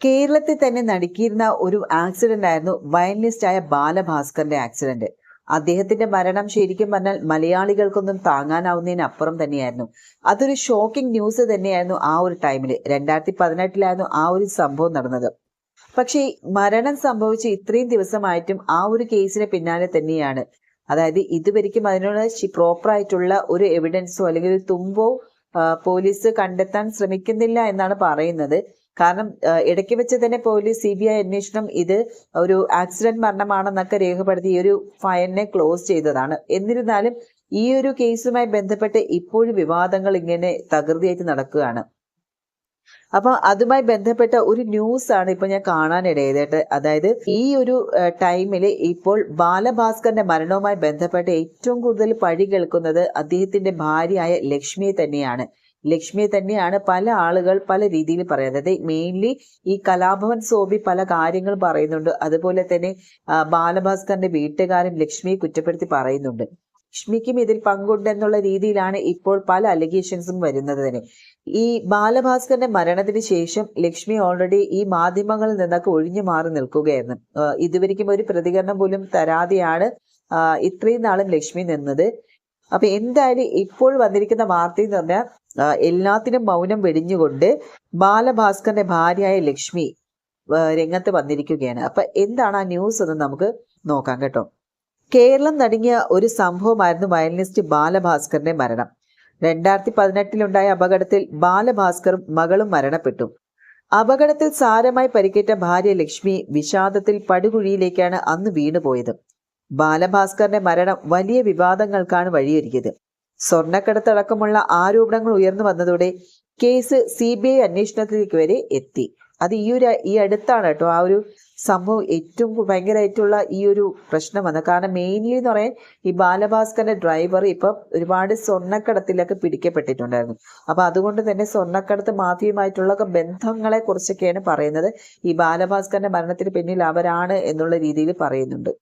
കേരളത്തിൽ തന്നെ നടുക്കിയിരുന്ന ഒരു ആക്സിഡന്റ് ആയിരുന്നു ആയ ബാലഭാസ്കറിന്റെ ആക്സിഡന്റ് അദ്ദേഹത്തിന്റെ മരണം ശരിക്കും പറഞ്ഞാൽ മലയാളികൾക്കൊന്നും താങ്ങാനാവുന്നതിനപ്പുറം തന്നെയായിരുന്നു. അതൊരു ഷോക്കിംഗ് ന്യൂസ് തന്നെയായിരുന്നു ആ ഒരു ടൈമിൽ രണ്ടായിരത്തി പതിനെട്ടിലായിരുന്നു ആ ഒരു സംഭവം നടന്നത്. പക്ഷേ മരണം സംഭവിച്ച ഇത്രയും ദിവസമായിട്ടും ആ ഒരു കേസിന് പിന്നാലെ തന്നെയാണ്. അതായത് ഇതുവരെയ്ക്കും അതിനുള്ള പ്രോപ്പർ ആയിട്ടുള്ള ഒരു എവിഡൻസോ അല്ലെങ്കിൽ ഒരു തുമ്പോ പോലീസ് കണ്ടെത്താൻ ശ്രമിക്കുന്നില്ല എന്നാണ് പറയുന്നത്. കാരണം ഇടയ്ക്ക് വെച്ച് തന്നെ പോലീസ് സി ബി ഐ അന്വേഷണം ഇത് ഒരു ആക്സിഡന്റ് മരണമാണെന്നൊക്കെ രേഖപ്പെടുത്തി ഈ ഒരു ഫയലിനെ ക്ലോസ് ചെയ്തതാണ്. എന്നിരുന്നാലും ഈ ഒരു കേസുമായി ബന്ധപ്പെട്ട് ഇപ്പോഴും വിവാദങ്ങൾ ഇങ്ങനെ തകൃതിയായിട്ട് നടക്കുകയാണ്. അപ്പൊ അതുമായി ബന്ധപ്പെട്ട ഒരു ന്യൂസ് ആണ് ഇപ്പൊ ഞാൻ കാണാനിടയതായിട്ട് അതായത് ഈ ഒരു ടൈമിൽ ഇപ്പോൾ ബാലഭാസ്കറിന്റെ മരണവുമായി ബന്ധപ്പെട്ട് ഏറ്റവും കൂടുതൽ പഴി കേൾക്കുന്നത് അദ്ദേഹത്തിന്റെ ഭാര്യയായ ലക്ഷ്മിയെ തന്നെയാണ്. ലക്ഷ്മിയെ തന്നെയാണ് പല ആളുകൾ പല രീതിയിൽ പറയുന്നത്. മെയിൻലി ഈ കലാഭവൻ സോബി പല കാര്യങ്ങൾ പറയുന്നുണ്ട്. അതുപോലെ തന്നെ ബാലഭാസ്കറിന്റെ വീട്ടുകാരും ലക്ഷ്മിയെ കുറ്റപ്പെടുത്തി പറയുന്നുണ്ട്. ലക്ഷ്മിക്കും ഇതിൽ പങ്കുണ്ടെന്നുള്ള രീതിയിലാണ് ഇപ്പോൾ പല അലിഗേഷൻസും വരുന്നത് തന്നെ. ഈ ബാലഭാസ്കറിന്റെ മരണത്തിന് ശേഷം ലക്ഷ്മി ഓൾറെഡി ഈ മാധ്യമങ്ങളിൽ നിന്നൊക്കെ ഒഴിഞ്ഞു മാറി നിൽക്കുകയായിരുന്നു. ഇതുവരിക്കും ഒരു പ്രതികരണം പോലും തരാതെയാണ് ഇത്രയും നാളും ലക്ഷ്മി നിന്നത്. അപ്പൊ എന്തായാലും ഇപ്പോൾ വന്നിരിക്കുന്ന വാർത്ത എന്ന് പറഞ്ഞാൽ എല്ലാത്തിനും മൗനം വെടിഞ്ഞുകൊണ്ട് ബാലഭാസ്കറിന്റെ ഭാര്യയായ ലക്ഷ്മി രംഗത്ത് വന്നിരിക്കുകയാണ്. അപ്പൊ എന്താണ് ആ ന്യൂസ് എന്ന് നമുക്ക് നോക്കാം കേട്ടോ. കേരളം നടുങ്ങിയ ഒരു സംഭവമായിരുന്നു വയലിനിസ്റ്റ് ബാലഭാസ്കറിന്റെ മരണം. രണ്ടായിരത്തി പതിനെട്ടിലുണ്ടായ അപകടത്തിൽ ബാലഭാസ്കറും മകളും മരണപ്പെട്ടു. അപകടത്തിൽ സാരമായി പരിക്കേറ്റ ഭാര്യ ലക്ഷ്മി വിഷാദത്തിൽ പടുകുഴിയിലേക്കാണ് അന്ന് വീണുപോയത്. ബാലഭാസ്കറിന്റെ മരണം വലിയ വിവാദങ്ങൾക്കാണ് വഴിയൊരുക്കിയത്. സ്വർണക്കടത്തടക്കമുള്ള ആരോപണങ്ങൾ ഉയർന്നു വന്നതോടെ കേസ് സി ബി ഐ അന്വേഷണത്തിലേക്ക് വരെ എത്തി. അത് ഈ ഒരു ഈ അടുത്താണ് കേട്ടോ ആ ഒരു സംഭവം ഏറ്റവും ഭയങ്കരമായിട്ടുള്ള ഈ ഒരു പ്രശ്നം വന്നത്. കാരണം മെയിൻലി എന്ന് പറയാൻ ഈ ബാലഭാസ്കറിന്റെ ഡ്രൈവർ ഇപ്പം ഒരുപാട് സ്വർണക്കടത്തിലൊക്കെ പിടിക്കപ്പെട്ടിട്ടുണ്ടായിരുന്നു. അപ്പൊ അതുകൊണ്ട് തന്നെ സ്വർണക്കടത്ത് മാഫിയുമായിട്ടുള്ള ബന്ധങ്ങളെ കുറിച്ചൊക്കെയാണ് പറയുന്നത്. ഈ ബാലഭാസ്കറിന്റെ മരണത്തിന് പിന്നിൽ അവരാണ് എന്നുള്ള രീതിയിൽ പറയുന്നുണ്ട്.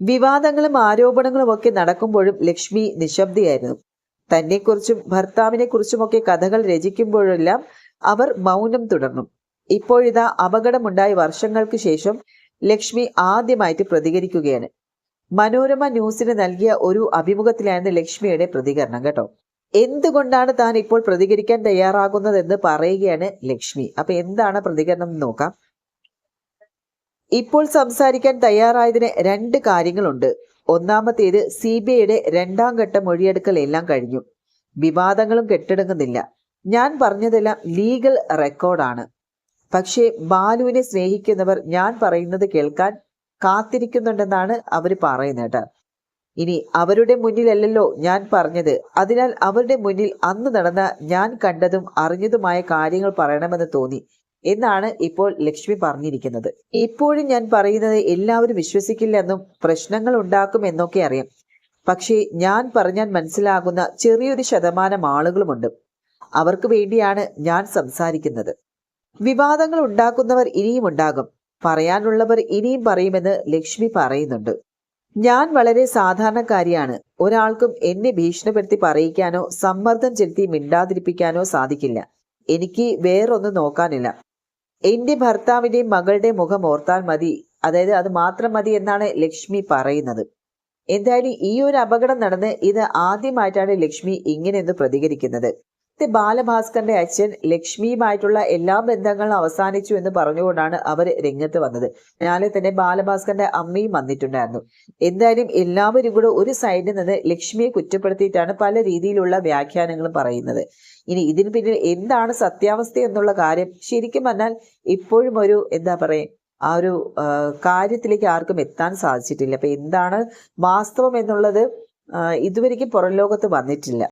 വിവാദങ്ങളും ആരോപണങ്ങളും ഒക്കെ നടക്കുമ്പോഴും ലക്ഷ്മി നിശബ്ദയായിരുന്നു. തന്നെക്കുറിച്ചും ഭർത്താവിനെ കുറിച്ചുമൊക്കെ കഥകൾ രചിക്കുമ്പോഴെല്ലാം അവർ മൗനം തുടർന്നു. ഇപ്പോഴിതാ അപകടമുണ്ടായ വർഷങ്ങൾക്ക് ശേഷം ലക്ഷ്മി ആദ്യമായിട്ട് പ്രതികരിക്കുകയാണ്. മനോരമ ന്യൂസിന് നൽകിയ ഒരു അഭിമുഖത്തിലായിരുന്നു ലക്ഷ്മിയുടെ പ്രതികരണം കേട്ടോ. എന്തുകൊണ്ടാണ് താൻ ഇപ്പോൾ പ്രതികരിക്കാൻ തയ്യാറാകുന്നതെന്ന് പറയുകയാണ് ലക്ഷ്മി. അപ്പൊ എന്താണ് പ്രതികരണം എന്ന് നോക്കാം. ഇപ്പോൾ സംസാരിക്കാൻ തയ്യാറായതിന് രണ്ട് കാര്യങ്ങളുണ്ട്. ഒന്നാമത്തേത് സി ബി ഐയുടെ രണ്ടാം ഘട്ട മൊഴിയെടുക്കൽ എല്ലാം കഴിഞ്ഞു. വിവാദങ്ങളും കെട്ടിടങ്ങുന്നില്ല. ഞാൻ പറഞ്ഞതെല്ലാം ലീഗൽ റെക്കോർഡാണ്. പക്ഷേ ബാലുവിനെ സ്നേഹിക്കുന്നവർ ഞാൻ പറയുന്നത് കേൾക്കാൻ കാത്തിരിക്കുന്നുണ്ടെന്നാണ് അവർ പറയുന്നത് ഇനി അവരുടെ മുന്നിലല്ലല്ലോ ഞാൻ പറഞ്ഞത്. അതിനാൽ അവരുടെ മുന്നിൽ അന്ന് നടന്ന ഞാൻ കണ്ടതും അറിഞ്ഞതുമായ കാര്യങ്ങൾ പറയണമെന്ന് തോന്നി. എന്നാണ് ഇപ്പോൾ ലക്ഷ്മി പറഞ്ഞിരിക്കുന്നത്. ഇപ്പോഴും ഞാൻ പറയുന്നത് എല്ലാവരും വിശ്വസിക്കില്ലെന്നും പ്രശ്നങ്ങൾ ഉണ്ടാക്കും എന്നൊക്കെ അറിയാം. പക്ഷേ ഞാൻ പറഞ്ഞാൽ മനസ്സിലാകുന്ന ചെറിയൊരു ശതമാനം ആളുകളുമുണ്ട്. അവർക്ക് വേണ്ടിയാണ് ഞാൻ സംസാരിക്കുന്നത്. വിവാദങ്ങൾ ഉണ്ടാക്കുന്നവർ ഇനിയും ഉണ്ടാകും. പറയാനുള്ളവർ ഇനിയും പറയുമെന്ന് ലക്ഷ്മി പറയുന്നുണ്ട്. ഞാൻ വളരെ സാധാരണക്കാരിയാണ്. ഒരാൾക്കും എന്നെ ഭീഷണിപ്പെടുത്തി പറയിക്കാനോ സമ്മർദ്ദം ചെലുത്തി മിണ്ടാതിരിപ്പിക്കാനോ സാധിക്കില്ല. എനിക്ക് വേറൊന്നും നോക്കാനില്ല. എന്റെ ഭർത്താവിന്റെയും മകളുടെ മുഖം ഓർത്താൽ മതി. അതായത് അത് മാത്രം മതി എന്നാണ് ലക്ഷ്മി പറയുന്നത്. എന്തായാലും ഈ ഒരു അപകടം നടന്ന് ഇത് ആദ്യമായിട്ടാണ് ലക്ഷ്മി ഇങ്ങനെയൊന്ന് പ്രതികരിക്കുന്നത്. ബാലഭാസ്കറിന്റെ അച്ഛൻ ലക്ഷ്മിയുമായിട്ടുള്ള എല്ലാ ബന്ധങ്ങളും അവസാനിച്ചു എന്ന് പറഞ്ഞുകൊണ്ടാണ് അവർ രംഗത്ത് വന്നത്. ഞാനെ തന്നെ ബാലഭാസ്കറിന്റെ അമ്മയും വന്നിട്ടുണ്ടായിരുന്നു. എന്തായാലും എല്ലാവരും കൂടെ ഒരു സൈഡിൽ നിന്ന് ലക്ഷ്മിയെ കുറ്റപ്പെടുത്തിയിട്ടാണ് പല രീതിയിലുള്ള വ്യാഖ്യാനങ്ങളും പറയുന്നത്. ഇനി ഇതിന് പിന്നിൽ എന്താണ് സത്യാവസ്ഥ എന്നുള്ള കാര്യം ശരിക്കും പറഞ്ഞാൽ ഇപ്പോഴും ഒരു എന്താ പറയാ ആ ഒരു കാര്യത്തിലേക്ക് ആർക്കും എത്താൻ സാധിച്ചിട്ടില്ല. അപ്പൊ എന്താണ് വാസ്തവം എന്നുള്ളത് ഇതുവരെയ്ക്കും പുറം ലോകത്ത് വന്നിട്ടില്ല.